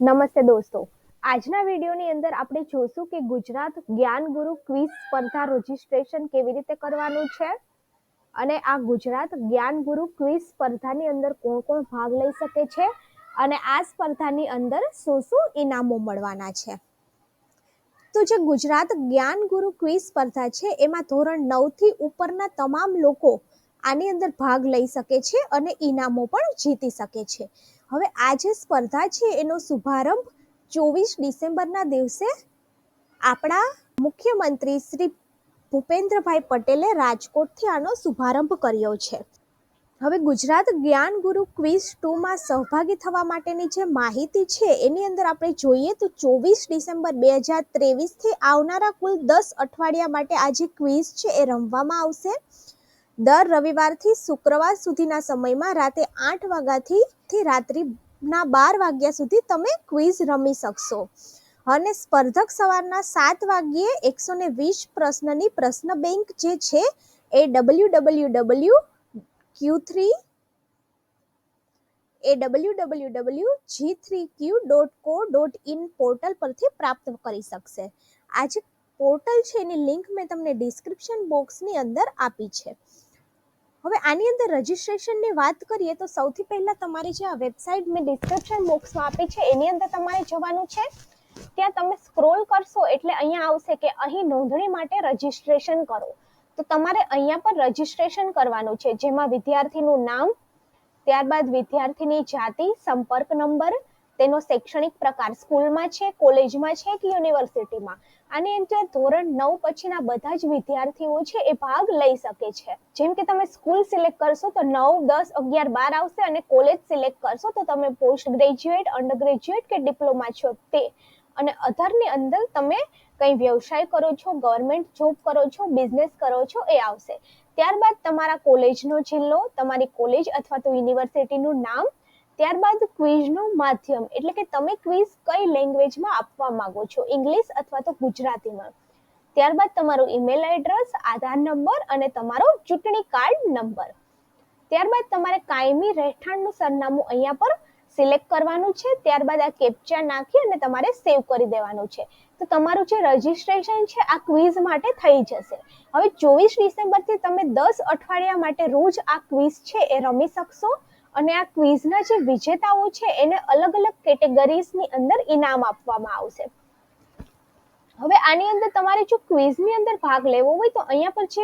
નમસ્તે દોસ્તો. આજના વિડીયોની અંદર આપણે જોશું કે ગુજરાત જ્ઞાન ગુરુ ક્વિઝ સ્પર્ધા રજીસ્ટ્રેશન કેવી રીતે કરવાનું છે અને આ ગુજરાત જ્ઞાન ગુરુ ક્વિઝ સ્પર્ધાની અંદર કોણ કોણ ભાગ લઈ શકે છે અને આ સ્પર્ધાની અંદર શું શું ઇનામો મળવાના છે. તો જે ગુજરાત જ્ઞાન ગુરુ ક્વિઝ સ્પર્ધા છે એમાં ધોરણ નવથી ઉપરના તમામ લોકો આની અંદર ભાગ લઈ શકે છે અને ઇનામો પણ જીતી શકે છે. હવે આ જે સ્પર્ધા છે, એનો શુભારંભ ચોવીસ ડિસેમ્બરના દિવસે આપણા મુખ્યમંત્રી શ્રી ભૂપેન્દ્રભાઈ પટેલે રાજકોટથી આનો શુભારંભ કર્યો છે. હવે ગુજરાત જ્ઞાન ગુરુ ક્વિઝ ટુમાં સહભાગી થવા માટેની જે માહિતી છે, એની અંદર આપણે જોઈએ તો ચોવીસ ડિસેમ્બર બે હજાર ત્રેવીસથી આવનારા કુલ દસ અઠવાડિયા માટે આ જે ક્વિઝ છે, એ રમવામાં આવશે. દર રવિવારથી શુક્રવાર સુધીના સમયમાં રાતે આઠ વાગ્યાથી રાત્રિના બાર વાગ્યા સુધી તમે ક્વિઝ રમી શકશો. અને સ્પર્ધક સવારના સાત વાગ્યે એકસો ને વીસ પ્રશ્નની પ્રશ્ન બેંક જે છે એ W W W Q three A W W W G three Q dot co dot in portal પરથી પ્રાપ્ત કરી શકશે. આ જે પોર્ટલ છે એની લિંક મેં તમને ડિસ્ક્રિપ્શન બોક્સની અંદર આપી છે. હવે આની અંદર રજિસ્ટ્રેશનની વાત કરીએ તો સૌથી પહેલાં તમારી જે આ વેબસાઇટ મેં ડિસ્ક્રિપ્શન બોક્સમાં આપી છે, એની અંદર તમારે જવાનું છે. ત્યાં તમે સ્ક્રોલ કરશો એટલે અહીંયા આવશે કે અહીં નોંધણી માટે રજિસ્ટ્રેશન કરો. તો તમારે અહીંયા પર રજિસ્ટ્રેશન કરવાનું છે, જેમાં વિદ્યાર્થીનું નામ, ત્યારબાદ વિદ્યાર્થીની જાતિ, સંપર્ક નંબર તેનો શૈક્ષણિક પ્રકાર સ્કૂલમાં છે, કોલેજમાં છે કે યુનિવર્સિટીમાં? આની અંદર ધોરણ નવ પછીના બધા જ વિદ્યાર્થીઓ છે એ ભાગ લઈ શકે છે. જેમ કે તમે સ્કૂલ સિલેક્ટ કરશો તો નવ, દસ, અગિયાર, બાર આવશે અને કોલેજ સિલેક્ટ કરશો તો તમે પોસ્ટ ગ્રેજ્યુએટ, અંડર ગ્રેજ્યુએટ કે ડિપ્લોમા છો તે. અને અધરની અંદર તમે કંઈ વ્યવસાય કરો છો, ગવર્મેન્ટ જોબ કરો છો, બિઝનેસ કરો છો એ આવશે. ત્યારબાદ તમારા કોલેજનો જિલ્લો તમારી કોલેજ અથવા તો યુનિવર્સિટીનું નામ ત્યારબાદ ક્વિઝનું માધ્યમ. એટલે કે તમે ક્વિઝ કઈ લેંગ્વેજમાં આપવા માંગો છો? ઇંગ્લિશ અથવા તો ગુજરાતીમાં. ત્યારબાદ તમારું ઈમેલ એડ્રેસ, આધાર નંબર અને તમારો ચૂંટણી કાર્ડ નંબર. ત્યારબાદ તમારે કાયમી રહેઠાણનું સરનામું અહીંયા પર સિલેક્ટ કરવાનું છે. ત્યારબાદ આ કેપ્ચા નાખી અને તમારે સેવ કરી દેવાનું છે. તો તમારું જે રજિસ્ટ્રેશન છે, આ ક્વિઝ માટે થઈ જશે. હવે ચોવીસ ડિસેમ્બરથી તમે દસ અઠવાડિયા માટે રોજ આ ક્વિઝ છે, એ રમી શકશો. અને આ ક્વિઝના જે વિજેતાઓ છે, એને અલગ અલગ કેટેગરીઝની અંદર ઇનામ આપવામાં આવશે. હવે આની અંદર તમારે જો ક્વિઝની અંદર ભાગ લેવો હોય, તો અહીંયા પર જે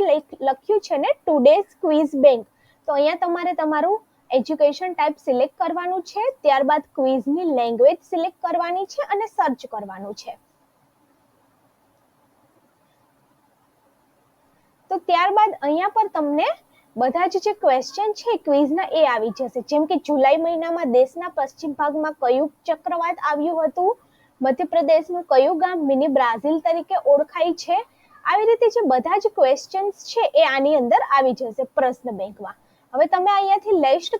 લખ્યું છે ને ટુડેઝ ક્વિઝ બેંક તો અહીંયા તમારે તમારું એજ્યુકેશન ટાઈપ સિલેક્ટ કરવાનું છે, ત્યારબાદ ક્વિઝની લેંગ્વેજ સિલેક્ટ કરવાની છે અને સર્ચ કરવાનું છે. તો ત્યારબાદ અહીંયા પર તમને બધા જ જે ક્વેશ્ચન છે ક્વિઝના એ આવી જશે. જેમ કે જુલાઈ મહિનામાં દેશના પશ્ચિમ ભાગમાં કયું ચક્રવાત આવ્યું હતું? મધ્યપ્રદેશનું કયું ગામ મિની બ્રાઝિલ તરીકે ઓળખાય છે? આવી રીતે જે બધા જ ક્વેશ્ચન્સ છે, એ આની અંદર આવી જશે પ્રશ્ન બેંકમાં. હવે તમે અહીંયાથી લેસ્ટ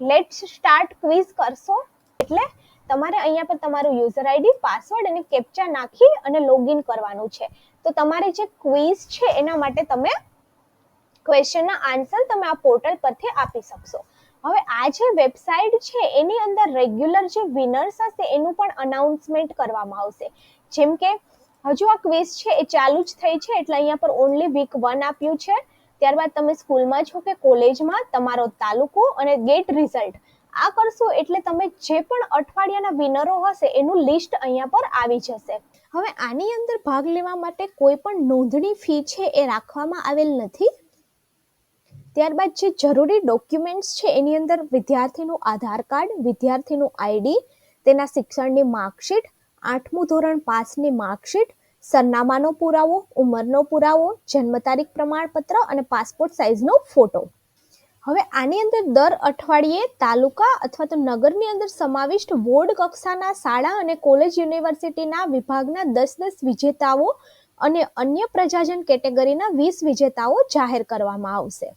લેટ્સ સ્ટાર્ટ ક્વિઝ કરશો. એટલે તમારે અહીંયા પર તમારું યુઝર આઈડી પાસવર્ડ અને કેપ્ચા નાખી અને લોગિન કરવાનું છે. તો તમારે જે ક્વિઝ છે, એના માટે તમે ક્વેશ્ચનના આન્સર તમે આ પોર્ટલ પરથી આપી શકશો. હવે આ જે વેબસાઇટ છે, એની અંદર રેગ્યુલર જે વિનર્સ હશે, એનું પણ અનાઉન્સમેન્ટ કરવામાં આવશે. જેમ કે, હજુ આ ક્વિઝ છે, એ ચાલુ જ થઈ છે, એટલે અહીંયા પર ઓનલી વીક વન આપ્યું છે. ત્યારબાદ તમે સ્કૂલમાં છો કે કોલેજમાં, તમારો તાલુકો અને ગેટ રિઝલ્ટ આ કરશો એટલે તમે જે પણ અઠવાડિયાના વિનરો હશે, એનું લિસ્ટ અહીંયા પર આવી જશે. હવે આની અંદર ભાગ લેવા માટે કોઈ પણ નોંધણી ફી છે, એ રાખવામાં આવેલ નથી? ત્યારબાદ જે જરૂરી ડોક્યુમેન્ટ્સ છે એની અંદર વિદ્યાર્થીનું આધાર કાર્ડ, વિદ્યાર્થીનું આઈડી તેના શિક્ષણની માર્કશીટ, આઠમું ધોરણ પાસની માર્કશીટ, સરનામાનો પુરાવો, ઉંમરનો પુરાવો, જન્મ તારીખ પ્રમાણપત્ર અને પાસપોર્ટ સાઇઝનો ફોટો હવે આની અંદર દર અઠવાડિયે તાલુકા અથવા તો નગરની અંદર સમાવિષ્ટ બોર્ડ કક્ષાના શાળા અને કોલેજ યુનિવર્સિટીના વિભાગના દસ દસ વિજેતાઓ અને અન્ય પ્રજાજન કેટેગરીના વીસ વિજેતાઓ જાહેર કરવામાં આવશે.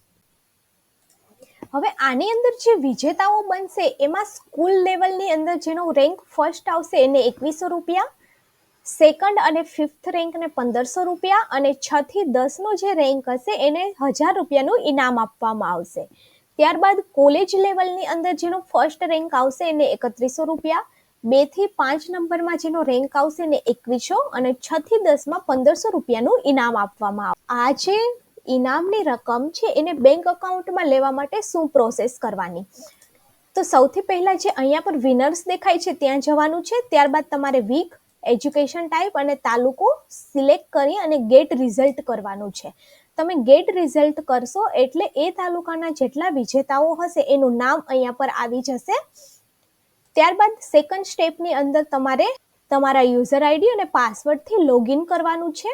હવે આની અંદર જે વિજેતાઓ બનશે, એમાં સ્કૂલ લેવલની અંદર જેનો રેન્ક ફર્સ્ટ આવશે એને એકવીસો રૂપિયા સેકન્ડ અને ફિફ્થ રેન્કને પંદરસો રૂપિયા અને છ થી દસનો જે રેન્ક હશે એને હજાર રૂપિયાનું ઇનામ આપવામાં આવશે. ત્યારબાદ કોલેજ લેવલની અંદર જેનો ફર્સ્ટ રેન્ક આવશે એને એકત્રીસો રૂપિયા, બેથી પાંચ નંબરમાં જેનો રેન્ક આવશે ને એકવીસો અને છ થી દસમાં પંદરસો રૂપિયાનું ઇનામ આપવામાં આવે આ જે ઇનામની રકમ છે એને બેંક અકાઉન્ટમાં લેવા માટે શું પ્રોસેસ કરવાની? તો સૌથી પહેલાં જે અહીંયા પર વિનર્સ દેખાય છે, ત્યાં જવાનું છે. ત્યારબાદ તમારે વીક એજ્યુકેશન ટાઈપ અને તાલુકો સિલેક્ટ કરી અને ગેટ રિઝલ્ટ કરવાનું છે. તમે ગેટ રિઝલ્ટ કરશો એટલે એ તાલુકાના જેટલા વિજેતાઓ હશે, એનું નામ અહીંયા પર આવી જશે. ત્યારબાદ સેકન્ડ સ્ટેપની અંદર તમારે તમારા યુઝર આઈડી અને પાસવર્ડથી લોગિન કરવાનું છે.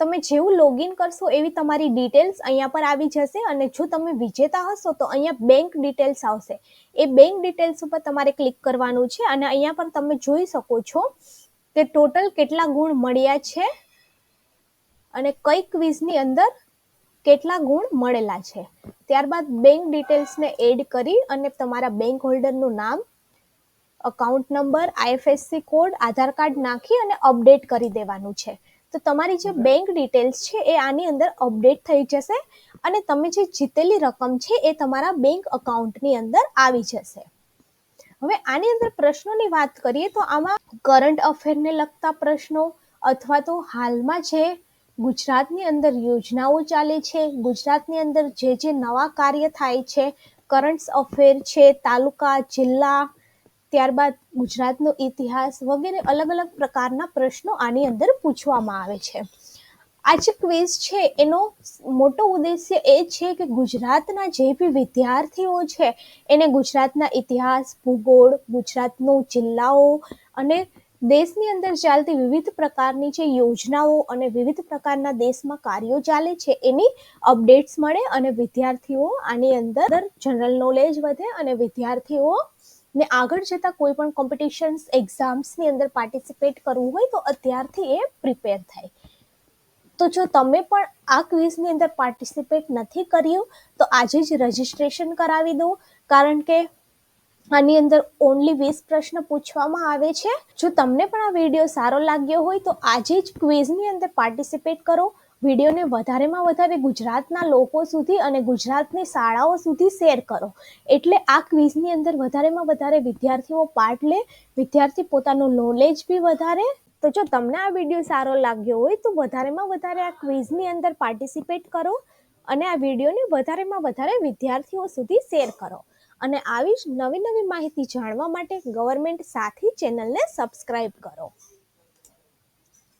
તમે જેવું લોગિન કરશો એવી તમારી ડિટેલ્સ અહીંયા પર આવી જશે અને જો તમે વિજેતા હશો તો અહીંયા બેંક ડિટેલ્સ આવશે. એ બેંક ડિટેલ્સ ઉપર તમારે ક્લિક કરવાનું છે અને અહીંયા પર તમે જોઈ શકો છો કે ટોટલ કેટલા ગુણ મળ્યા છે અને કઈ ક્વિઝની અંદર કેટલા ગુણ મળેલા છે. ત્યારબાદ બેંક ડિટેલ્સને એડ કરી અને તમારા બેંક હોલ્ડરનું નામ account number IFSC code Aadhaar card નાખી અને અપડેટ કરી દેવાનું છે. તો તમારી જે બેંક ડિટેલ્સ છે એ આની અંદર અપડેટ થઈ જશે અને તમે જે જીતેલી રકમ છે એ તમારા બેંક અકાઉન્ટની અંદર આવી જશે. હવે આની અંદર પ્રશ્નોની વાત કરીએ તો આમાં કરંટ અફેરને લગતા પ્રશ્નો અથવા તો હાલમાં જે ગુજરાતની અંદર યોજનાઓ ચાલે છે, ગુજરાતની અંદર જે જે નવા કાર્ય થાય છે કરંટ અફેર છે, તાલુકા, જિલ્લા ત્યારબાદ ગુજરાતનો ઇતિહાસ વગેરે અલગ અલગ પ્રકારના પ્રશ્નો આની અંદર પૂછવામાં આવે છે. આ જે ક્વિઝ છે, એનો મોટો ઉદ્દેશ્ય એ છે કે ગુજરાતના જે બી વિદ્યાર્થીઓ છે, એને ગુજરાતના ઇતિહાસ, ભૂગોળ, ગુજરાતનો જિલ્લાઓ અને દેશની અંદર ચાલતી વિવિધ પ્રકારની જે યોજનાઓ અને વિવિધ પ્રકારના દેશમાં કાર્યો ચાલે છે, એની અપડેટ્સ મળે અને વિદ્યાર્થીઓ આની અંદર જનરલ નોલેજ વધે અને વિદ્યાર્થીઓ ને આગળ જતાં કોઈ પણ કોમ્પિટિશન્સ એક્ઝામ્સની અંદર પાર્ટિસિપેટ કરવું હોય તો અત્યારથી એ પ્રિપેર થાય. તો જો તમે પણ આ ક્વિઝની અંદર પાર્ટિસિપેટ નથી કર્યું, તો આજે જ રજિસ્ટ્રેશન કરાવી દો. કારણ કે આની અંદર ઓનલી વીસ પ્રશ્ન પૂછવામાં આવે છે. જો તમને પણ આ વીડિયો સારો લાગ્યો હોય તો આજે જ ક્વિઝની અંદર પાર્ટિસિપેટ કરો. વિડીયોને વધારેમાં વધારે ગુજરાતના લોકો સુધી અને ગુજરાતની શાળાઓ સુધી શેર કરો. એટલે આ ક્વિઝની અંદર વધારેમાં વધારે વિદ્યાર્થીઓ પાર્ટ લે, વિદ્યાર્થી પોતાનું નોલેજ બી વધારે. તો જો તમને આ વીડિયો સારો લાગ્યો હોય તો વધારેમાં વધારે આ ક્વિઝની અંદર પાર્ટિસિપેટ કરો અને આ વિડીયોને વધારેમાં વધારે વિદ્યાર્થીઓ સુધી શેર કરો. અને આવી જ નવી નવી માહિતી જાણવા માટે ગવર્મેન્ટ સાથી ચેનલને સબસ્ક્રાઈબ કરો.